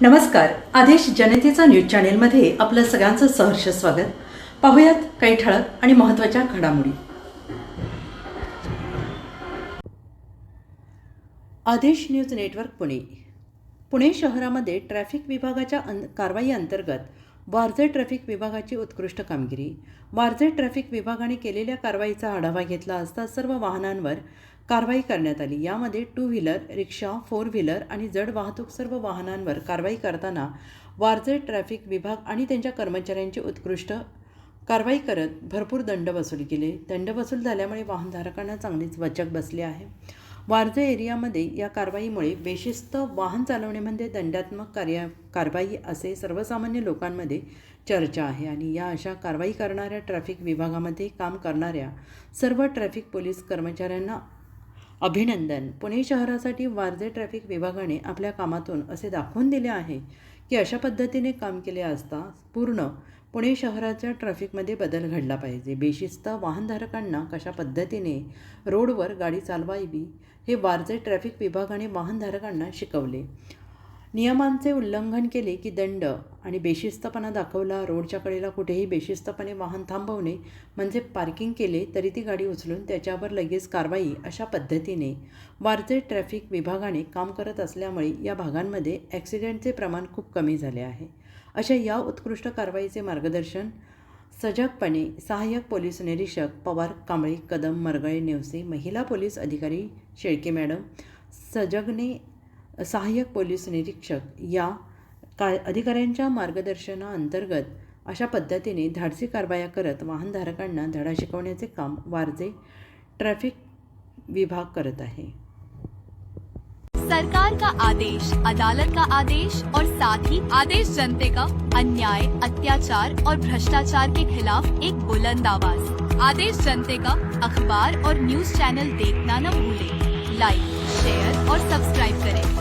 नमस्कार. आदेश जनतेचा न्यूज चॅनेलमध्ये आपलं सगळ्यांचं सहर्ष स्वागत. पाहुयात काही ठळक आणि महत्त्वाच्या घडामोडी. आदेश न्यूज नेटवर्क पुणे. पुणे शहरामध्ये ट्रॅफिक विभागाच्या अं कारवाई अंतर्गत वारजे ट्रॅफिक विभागाची उत्कृष्ट कामगिरी. वारजे ट्रॅफिक विभागाने केलेल्या कारवाईचा आढावा घेतला असता सर्व वाहनांवर कारवाई करण्यात आली. यामध्ये टू व्हीलर रिक्षा फोर व्हीलर आणि जड वाहतूक सर्व वाहनांवर कारवाई करताना वारजे ट्रॅफिक विभाग आणि त्यांच्या कर्मचाऱ्यांची उत्कृष्ट कारवाई करत भरपूर दंड वसूल केले. दंड वसूल झाल्यामुळे वाहनधारकांना चांगलीच वचक बसली आहे. वारजे एरियामध्ये या कारवाईमुळे बेशिस्त वाहन चालवण्यामध्ये म्हणजे दंडात्मक कार्य कारवाई असे सर्वसामान्य लोकांमध्ये चर्चा आहे आणि या अशा कारवाई करणाऱ्या ट्रॅफिक विभागामध्ये काम करणाऱ्या सर्व ट्रॅफिक पोलीस कर्मचाऱ्यांना अभिनंदन. पुणे शहरासाठी वारजे ट्रॅफिक विभागाने आपल्या कामातून असे दाखवून दिले आहे की अशा पद्धतीने काम केले असता पूर्ण पुणे शहराच्या ट्रॅफिकमध्ये बदल घडला पाहिजे. बेशिस्त वाहनधारकांना कशा पद्धतीने रोडवर गाडी चालवावी हे वारजे ट्रॅफिक विभागाने वाहनधारकांना शिकवले. नियमांचे उल्लंघन केले की दंड आणि बेशिस्तपणा दाखवला. रोडच्या कडेला कुठेही बेशिस्तपणे वाहन थांबवणे म्हणजे पार्किंग केले तरी ती गाडी उचलून त्याच्यावर लगेच कारवाई अशा पद्धतीने वारजे ट्रॅफिक विभागाने काम करत असल्यामुळे या भागांमध्ये ॲक्सिडेंटचे प्रमाण खूप कमी झाले आहे. अशा या उत्कृष्ट कारवाईचे मार्गदर्शन सजगपणे सहाय्यक पोलीस निरीक्षक पवार कांबळे कदम मरगळे नेवसे महिला पोलीस अधिकारी शेळके मॅडम सजगने सहाय्यक पोलीस निरीक्षक या का अधिकाऱ्यांच्या मार्गदर्शनाअंतर्गत अशा पद्धतीने धाडसी कारवाया करत वाहनधारकांना धडा शिकवण्याचे काम वारजे ट्रॅफिक विभाग करत आहे. सरकार का आदेश, अदालत का आदेश और साथ ही आदेश जनते का अन्याय, अत्याचार और भ्रष्टाचार के खिलाफ एक बुलंद आवाज़ आदेश जनते का अखबार और न्यूज़ चैनल देखना न भूले। लाइक शेयर और सब्सक्राइब करें।